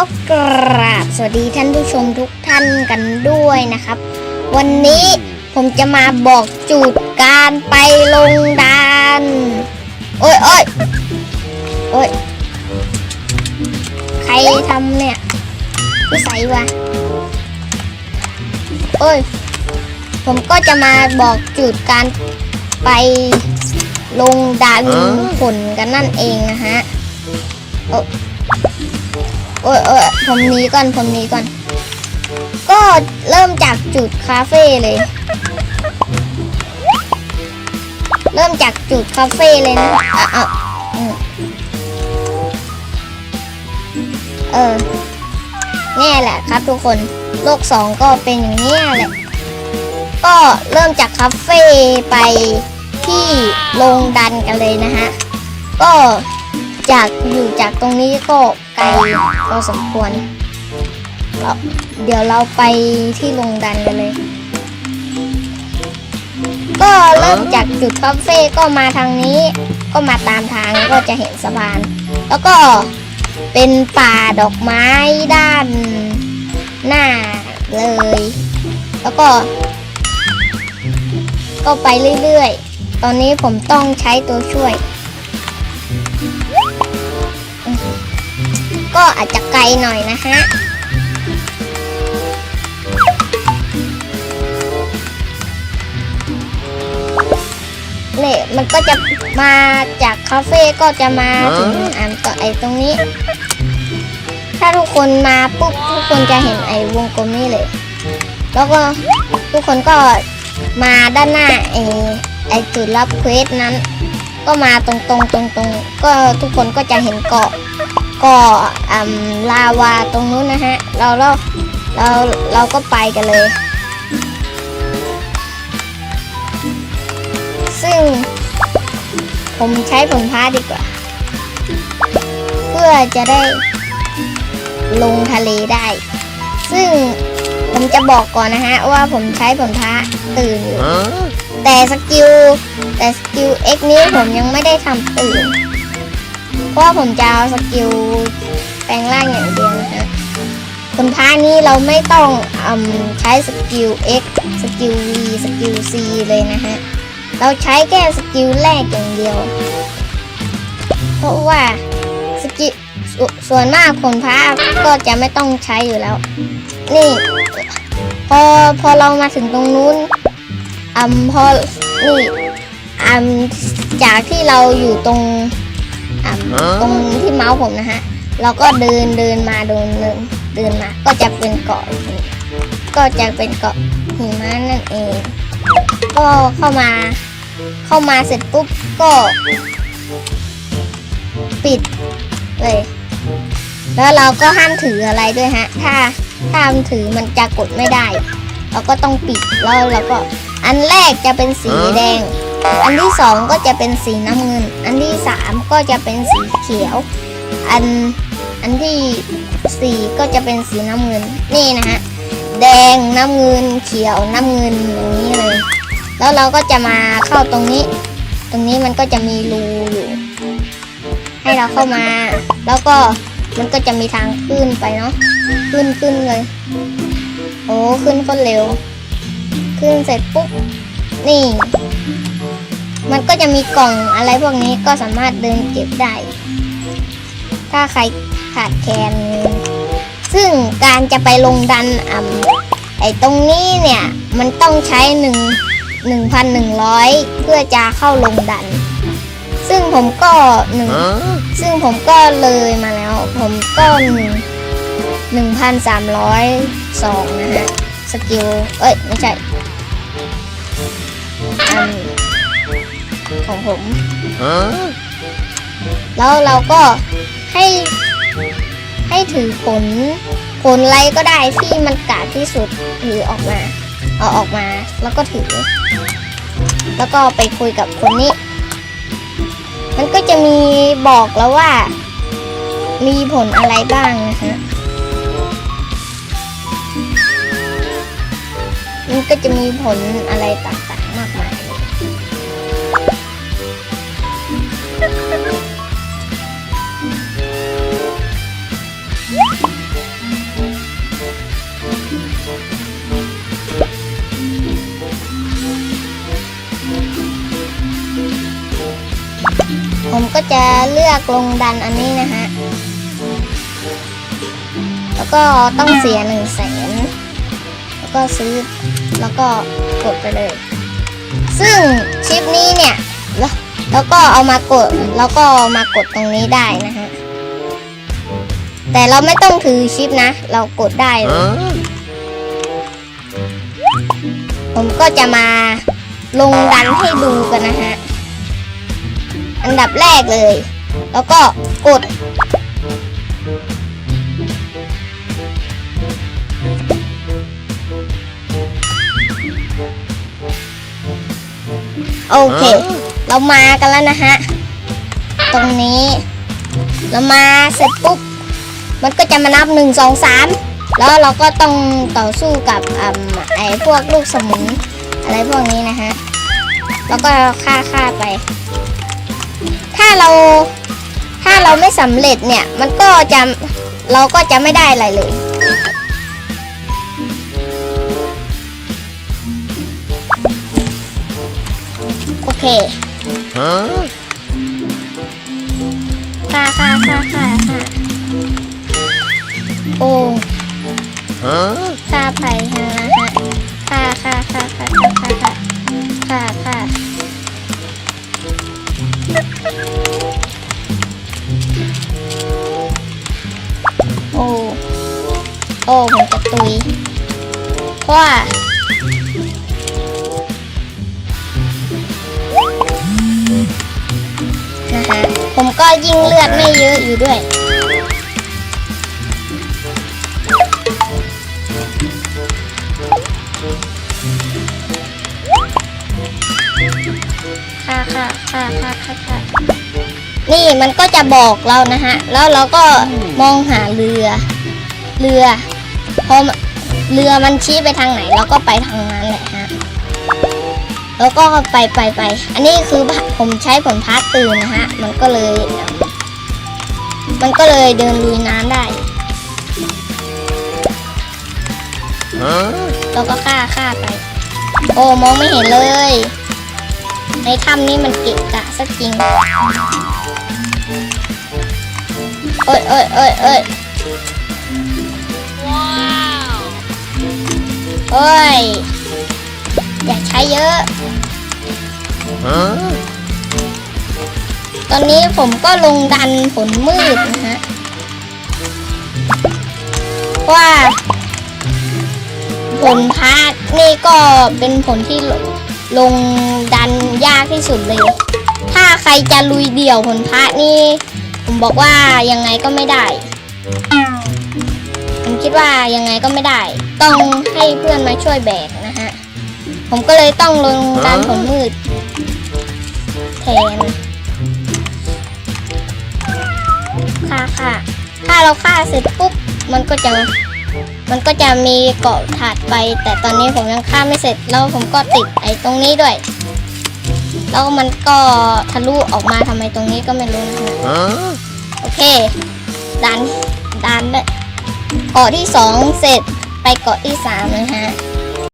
ก็กราบสวัสดีท่านผู้ชมทุกท่านกันด้วยนะครับ วันนี้ผมจะมาบอกจุดการไปลงดานโอ้ยโอ้ยโอ้ยใครทำเนี่ยวิสัยวะโอ้ยผมก็จะมาบอกจุดการไปลงดันผลกันนั่นเองนะฮะโอ้โอ้ยโอ้ยผมหนีก่อนผมหนีก่อน ก็เริ่มจากจุดคาเฟ่เลย เริ่มจากจุดคาเฟ่เลยนะอะอะอืมเออแน่แหละครับทุกคน โลกสองก็เป็นอย่างนี้แหละ ก็เริ่มจากคาเฟ่ไปที่ลงดันกันเลยนะฮะ ก็จากอยู่จากตรงนี้ก็ ไกลพอสมควรเราเดี๋ยวเราไปที่ลงดันกันเลย ก็เริ่มจากจุดคาเฟ่ก็มาทางนี้ ก็มาตามทางก็จะเห็นสะพาน แล้วก็เป็นป่าดอกไม้ด้านหน้าเลย แล้วก็ ก็ไปเรื่อยๆ ตอนนี้ผมต้องใช้ตัวช่วย ก็อาจจะไกลหน่อยนะฮะเนี่ยมันก็จะมาจากคาเฟ่ก็จะมาถึงอ่านต่อไอตรงนี้ ถ้าทุกคนมาปุ๊บทุกคนจะเห็นไอวงกลมนี้เลย แล้วก็ทุกคนก็มาด้านหน้าไอไอจุดรับเควสนั้น ก็มาตรงๆตรงๆก็ทุกคนก็จะเห็นเกาะ กาะอ่ำลาวาตรงนู้นนะฮะ เราเราเราเราก็ไปกันเลย ซึ่งผมใช้ผลพ้าดีกว่า เพื่อจะได้ลงทะเลได้ ซึ่งผมจะบอกก่อนนะฮะ ว่าผมใช้ผลพ้าตื่นอยู่แต่สกิลแต่สกิล X นี้ผมยังไม่ได้ทำตื่น เพราะว่าผมจะเอาสกิลแปลงร่างอย่างเดียวนะฮะผลพ้านี้เราไม่ต้องอใช้สกิล X สกิล V สกิล C เลยนะฮะ เราใช้แค่สกิลแรกอย่างเดียว เพราะว่าสกิลสส่วนมากผลพ้าก็จะไม่ต้องใช้อยู่แล้ว นี่ พอพอเรามาถึงตรงนู้นอืมพอนี่อืมจากที่เราอยู่ตรง ตรงที่เมาส์ผมนะฮะ เราก็เดินเดินมาเดินเดินเดินมา ก็จะเป็นเกาะก็จะเป็นเกาะหิมะนั่นเอง ก็เข้ามาเข้ามาเสร็จปุ๊บก็ ปิดเลยแล้วเราก็ห้ามถืออะไรด้วยฮะ ถ้าถ้าห้ามถือมันจะกดไม่ได้ เราก็ต้องปิดแล้วเราก็อันแรกจะเป็นสีแดง อันที่สองก็จะเป็นสีน้ำเงิน อันที่สามก็จะเป็นสีเขียว อันอันที่สี่ก็จะเป็นสีน้ำเงิน นี่นะฮะ แดงน้ำเงินเขียวน้ำเงินอย่างนี้เลย แล้วเราก็จะมาเข้าตรงนี้ ตรงนี้มันก็จะมีรูอยู่ ให้เราเข้ามา แล้วก็มันก็จะมีทางขึ้นไปเนาะ ขึ้นขึ้นเลย โอ้ขึ้นคนเร็ว ขึ้นเสร็จปุ๊บ นี่ มันก็จะมีกล่องอะไรพวกนี้ก็สามารถเดินเก็บได้ ถ้าใครขาดแคลนเงินซึ่งการจะไปลงดันอ่ำไอ้ตรงนี้เนี่ย มันต้องใช้หนึ่งหนึ่งพันหนึ่งร้อยเพื่อจะเข้าลงดัน ซึ่งผมก็หนึ่งซึ่งผมก็เลยมาแล้ว ผมก็หนึ่งหนึ่งพันสามร้อยสองนะฮะ สกิล เอ้ย ไม่ใช่อัน ของผม แล้วเราก็ให้ให้ถือผลผลอะไรก็ได้ที่มันกาดที่สุดถือออกมา เอาออกมาแล้วก็ถือ แล้วก็ไปคุยกับคนนี้ มันก็จะมีบอกแล้วว่า มีผลอะไรบ้างนะฮะมันก็จะมีผลอะไรต่าง จะเลือกลงดันอันนี้นะฮะ แล้วก็ต้องเสียหนึ่งแสนแล้วก็ซื้อ แล้วก็กดไปเลย ซึ่งชิปนี้เนี่ย แล้วแล้วก็เอามากด แล้วก็เอามากดตรงนี้ได้นะฮะ แต่เราไม่ต้องถือชิปนะ เรากดได้เลยผมก็จะมาลงดันให้ดูกันนะฮะ อันดับแรกเลย แล้วก็กด โอเค เรามากันแล้วนะฮะ ตรงนี้ เรามาเสร็จปุ๊บ มันก็จะมานับหนึ่งสองสามแล้วเราก็ต้องต่อสู้กับอ่ำไอ้พวกลูกสมุนอะไรพวกนี้นะฮะ แล้วก็ฆ่าฆ่าไป ถ้าเราถ้าเราไม่สำเร็จเนี่ย มันก็จะเราก็จะไม่ได้อะไรเลย โอเค Huh? ฆ่าฆ่าฆ่าฆ่าฆ่าโอ้ Huh? ฆ่าไป โอ้ โอ้ผมจะตุยเพราะว่านะฮะผมก็ยิ่งเลือดไม่เยอะอยู่ด้วย มันก็จะบอกเรานะฮะ แล้วเราก็มองหาเรือ เรือ พอเรือมันชี้ไปทางไหนเราก็ไปทางนั้นแหละฮะ แล้วก็ไปไปไป อันนี้คือผมใช้ผลพัดตื่นนะฮะ มันก็เลย มันก็เลยเดินลุยน้ำได้เราก็ฆ่าฆ่าไป โอ้มองไม่เห็นเลย ในถ้ำนี้มันเกะกะสักจริง เอ้ยเอ้ยเอ้ยเอ้ยเอ้ยอย่าใช้เยอะ Huh? ตอนนี้ผมก็ลงดันผลมืดนะฮะว่าผลพาดนี่ก็เป็นผลที่ลงลงดันยากที่สุดเลย ถ้าใครจะลุยเดี่ยวผลพาดนี่ ผมบอกว่ายังไงก็ไม่ได้ ผมคิดว่ายังไงก็ไม่ได้ ต้องให้เพื่อนมาช่วยแบกนะฮะ ผมก็เลยต้องลงดันผลมืดแทนฆ่าฆ่าถ้าเราฆ่าเสร็จปุ๊บ มันก็จะมันก็จะมีเกาะถาดไป แต่ตอนนี้ผมยังฆ่าไม่เสร็จแล้วผมก็ติดไอ้ตรงนี้ด้วย แล้วมันก็ทะลุออกมาทำไมตรงนี้ก็ไม่รู้นะฮะ Huh? โอเคดันดันได้เกาะที่สองเสร็จไปเกาะที่สามนะฮะ